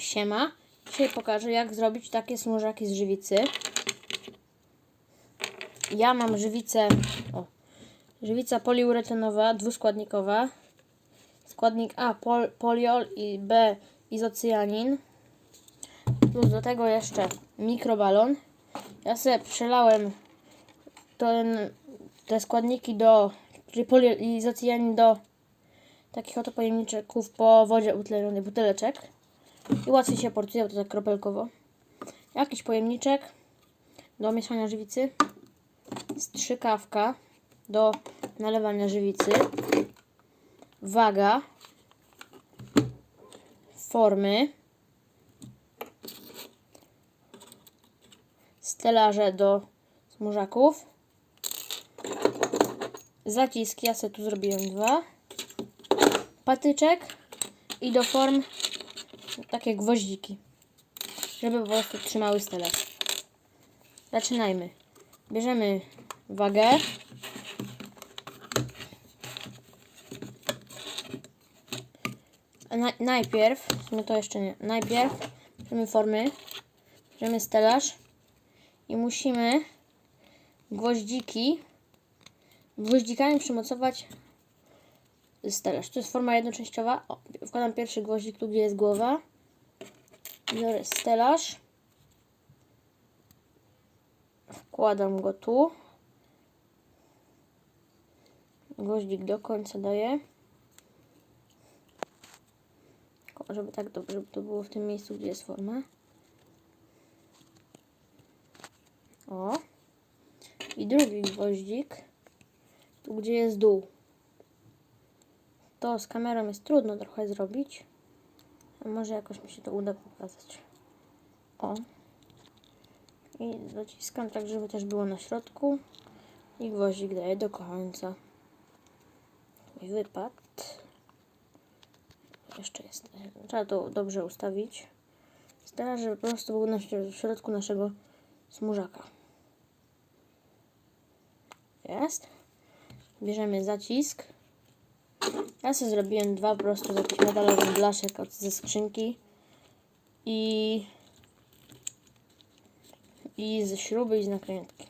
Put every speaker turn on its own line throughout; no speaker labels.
Siema. Dzisiaj pokażę jak zrobić takie smużaki z żywicy. Ja mam żywicę, o, żywica poliuretanowa, dwuskładnikowa. Składnik A pol, poliol i B izocyjanin. Plus do tego jeszcze mikrobalon. Ja sobie przelałem ten, te składniki do, czyli poliol i izocyjanin do takich oto pojemniczków po wodzie utlenionej buteleczek. I łatwiej się porcuje, bo to tak kropelkowo. Jakiś pojemniczek do mieszania żywicy. Strzykawka do nalewania żywicy. Waga. Formy. Stelaże do smurzaków. Zaciski, ja sobie tu zrobiłem dwa. Patyczek i do form takie gwoździki, żeby po prostu trzymały stelaż. Zaczynajmy. Bierzemy wagę. Na, najpierw, sumie to jeszcze nie, najpierw bierzemy formy, bierzemy stelaż i musimy gwoździki gwoździkami przymocować stelaż. To jest forma jednoczęściowa. O, wkładam pierwszy gwoździk tu, gdzie jest głowa. Biorę stelaż. Wkładam go tu. Gwoździk do końca daję. Żeby tak dobrze, żeby to było w tym miejscu, gdzie jest forma. O. I drugi gwoździk. Tu, gdzie jest dół. To z kamerą jest trudno trochę zrobić. Może jakoś mi się to uda pokazać. O. I dociskam tak, żeby też było na środku. I gwoździk daję do końca. I wypadł. Jeszcze jest. Trzeba to dobrze ustawić. Teraz, żeby po prostu był na środku naszego smużaka. Jest. Bierzemy zacisk. Ja sobie zrobiłem dwa po prostu z jakichś metalowych blaszek od, ze skrzynki i i ze śruby i z nakrętki.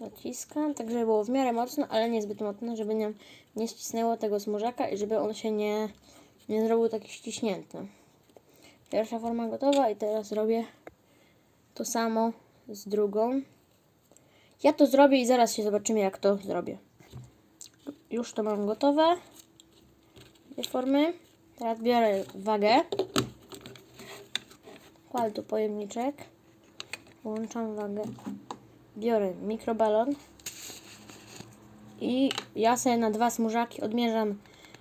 Naciskam, tak żeby było w miarę mocno, ale nie zbyt mocno, żeby nie, nie ścisnęło tego smużaka i żeby on się nie, nie zrobił taki ściśnięty. Pierwsza forma gotowa i teraz robię to samo z drugą. Ja to zrobię i zaraz się zobaczymy jak to zrobię. Już to mam gotowe. Dwie formy. Teraz biorę wagę. Kładę tu pojemniczek. Włączam wagę. Biorę mikrobalon. I ja sobie na dwa smużaki odmierzam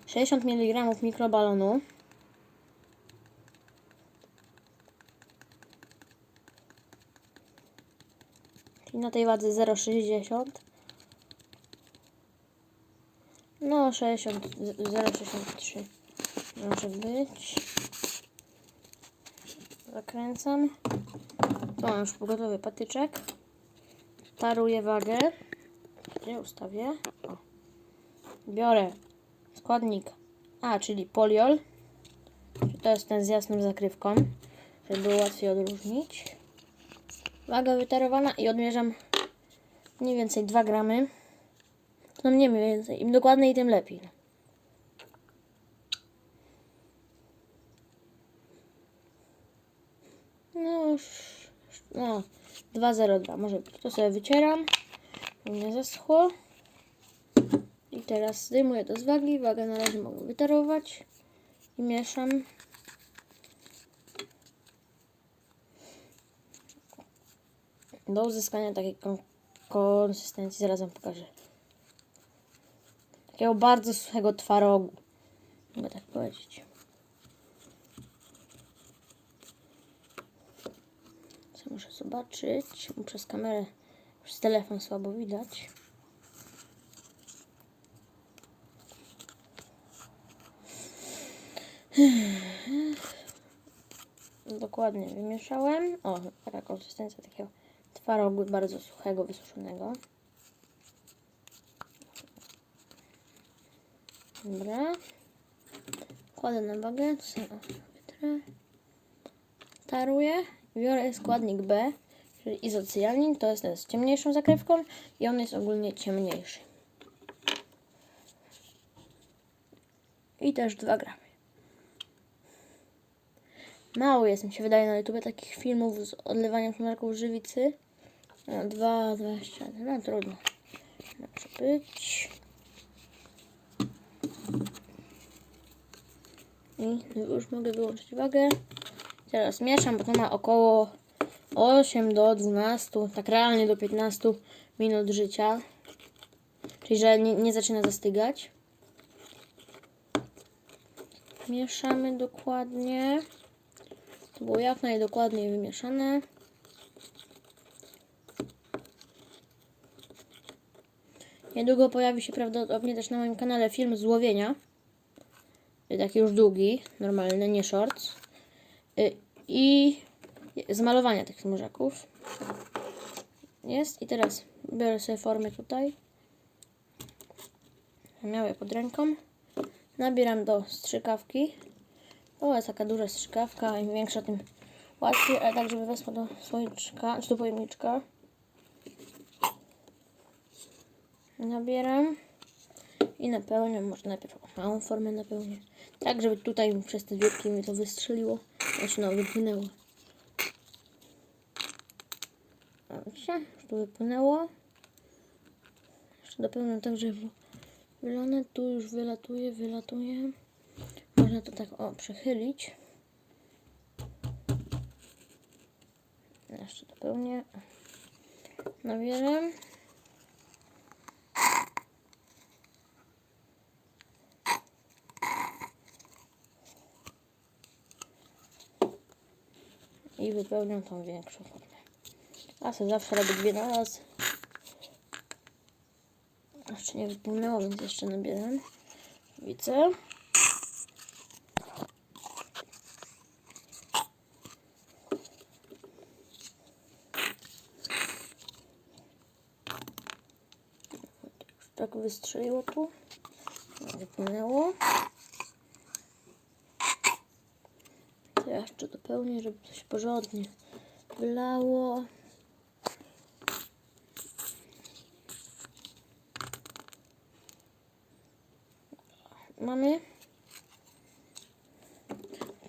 60 mg mikrobalonu. Czyli na tej wadze 0,60. No, 60, z- 0,63 może być. Zakręcam. Tu mam już pogotowy patyczek. Taruję wagę. Gdzie ustawię? O. Biorę składnik A, czyli poliol. To jest ten z jasną zakrywką, żeby było łatwiej odróżnić. Waga wytarowana i odmierzam mniej więcej 2 gramy. No nie mniej więcej. Im dokładniej, tym lepiej. No no, 2,02 może być. To sobie wycieram. Nie zaschło. I teraz zdejmuję to z wagi. Wagę na razie mogę wytarować. I mieszam. Do uzyskania takiej kon- konsystencji. Zaraz pokażę. Takiego bardzo suchego twarogu. Mogę tak powiedzieć. Co muszę zobaczyć? Przez kamerę, przez telefon słabo widać. Dokładnie wymieszałem. O, taka konsystencja takiego twarogu bardzo suchego, wysuszonego. Dobra. Kładę na wagę, taruję. Biorę składnik B, czyli izocyjanin. To jest ten z ciemniejszą zakrywką i on jest ogólnie ciemniejszy. I też 2 gramy. Mało jest, mi się wydaje, na YouTube takich filmów z odlewaniem smaków żywicy. No, 2, 20, no trudno. Może być. I już mogę wyłączyć wagę. Teraz mieszam, bo to ma około 8 do 12, tak realnie do 15 minut życia. Czyli, że nie, nie zaczyna zastygać. Mieszamy dokładnie. To było jak najdokładniej wymieszane. Niedługo pojawi się prawdopodobnie też na moim kanale film z łowienia. Y, Taki już długi, normalny, nie shorts. Y, I z malowania tych smurzaków. Jest. I teraz biorę sobie formę tutaj. Miałem pod ręką. Nabieram do strzykawki. To jest taka duża strzykawka, im większa, tym łatwiej, ale tak, żeby weszła do słoiczka, czy do pojemniczka. Nabieram i napełniam, może najpierw małą formę napełnię, tak, żeby tutaj przez te dziurki mi to wystrzeliło, znaczy no, wypłynęło. Widzicie, już to wypłynęło. Jeszcze dopełniam tak, wylane, tu już wylatuje, wylatuje. Można to tak o przechylić. Jeszcze dopełnię. Nabieram. I wypełniam tą większą formę. A sobie zawsze robię dwie na raz. Jeszcze nie wypłynęło, więc jeszcze nabieram. Widzę. tak wystrzeliło tu. Wypłynęło. To ja jeszcze dopełnię, żeby się porządnie wylało. Mamy.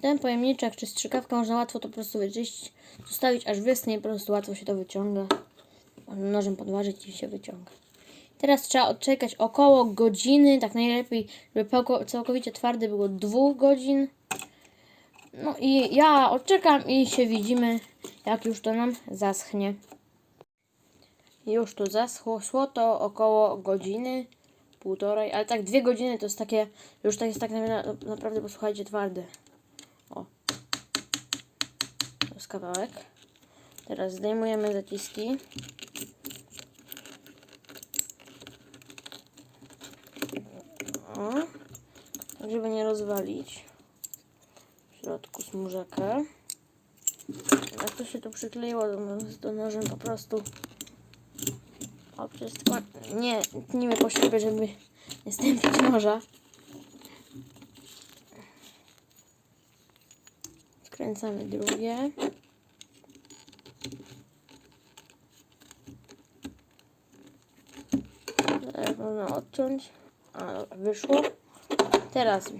Ten pojemniczek czy strzykawkę można łatwo to po prostu wyczyścić, zostawić aż wysnie i po prostu łatwo się to wyciąga. Można nożem podważyć i się wyciąga. Teraz trzeba odczekać około godziny, tak najlepiej, żeby całkowicie twardy było dwóch godzin. No i ja odczekam i się widzimy, jak już to nam zaschnie. Już tu zaschło, to około godziny, półtorej, ale tak dwie godziny to jest takie, już tak jest tak na- naprawdę, posłuchajcie, twarde. O. To jest kawałek. Teraz zdejmujemy zaciski. O, tak żeby nie rozwalić środku smurzekę. Jak to się tu przykleiło do, do nożem po prostu o wszystko. Nie, tnijmy po siebie, żeby nie stępić noża. Skręcamy drugie. Teraz można odciąć. A, wyszło. Teraz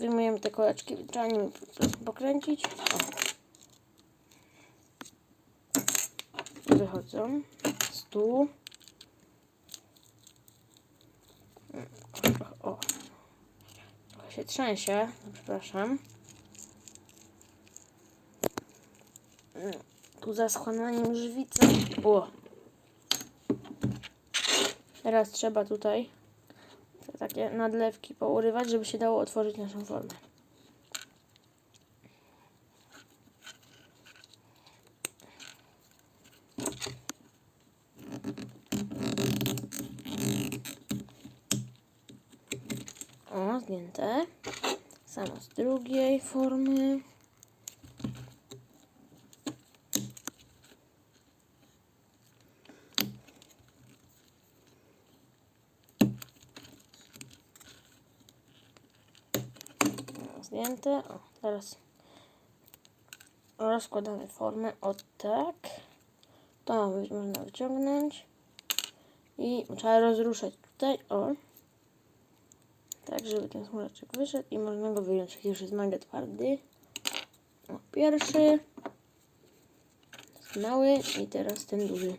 wyjmujemy te koleczki, trzeba nimi pokręcić. O. Wychodzą. Stół. O. Trochę się trzęsie. Przepraszam. Tu zaschła na nim żywica. O. Teraz trzeba tutaj takie nadlewki pourywać, żeby się dało otworzyć naszą formę. O, zdjęte. Samo z drugiej formy. Zdjęte. O, teraz rozkładamy formę o tak. To można wyciągnąć. I trzeba rozruszać tutaj, o. Tak, żeby ten smulaczek wyszedł i można go wyjąć, jak już jest mega twardy. O, pierwszy. Mały i teraz ten duży.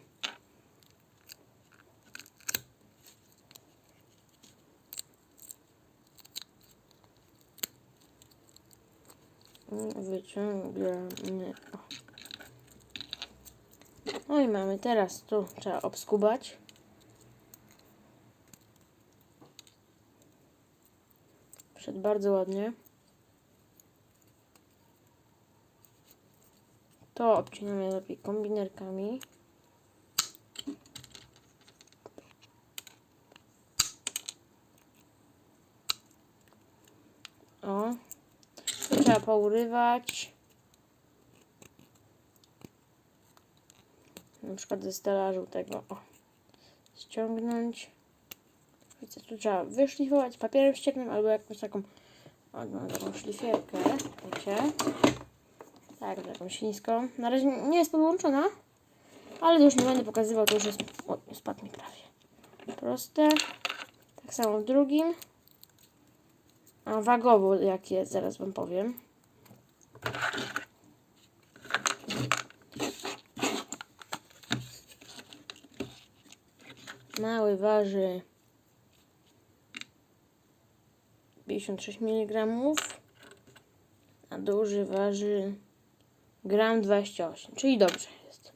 Wyciągamy. O. I mamy teraz tu trzeba obskubać. Wszedł bardzo ładnie. To obcinamy lepiej kombinerkami. O. Trzeba pourywać. Na przykład ze stelażu tego. O. Ściągnąć. Wiecie, tu trzeba wyszlifować papierem ściekłym albo jakąś taką, o, no, taką szlifierkę, wiecie. Tak, taką śliską. Na razie nie jest podłączona, ale już nie będę pokazywał, to już jest, o, spadł mi prawie. Proste. Tak samo w drugim. A wagowo jak jest, zaraz wam powiem. Mały waży 56 mg, a duży waży gram 28, czyli dobrze jest.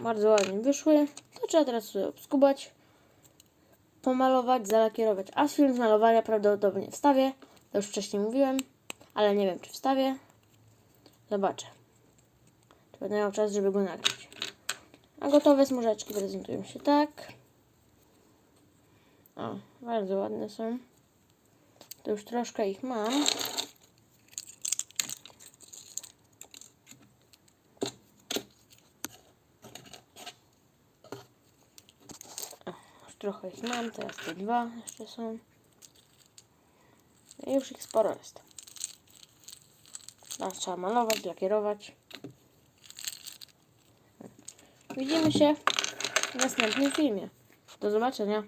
Bardzo ładnie wyszły. To trzeba teraz sobie obskubać, pomalować, zalakierować. A film z malowania prawdopodobnie wstawię. To już wcześniej mówiłem, ale nie wiem czy wstawię. Zobaczę. Czy będę miał czas, żeby go nagrać. A gotowe smужeczki prezentują się tak. O, bardzo ładne są. To już troszkę ich mam. O, już trochę ich mam, teraz te dwa jeszcze są. I już ich sporo jest. Teraz trzeba malować, lakierować. Widzimy się w następnym filmie. Do zobaczenia.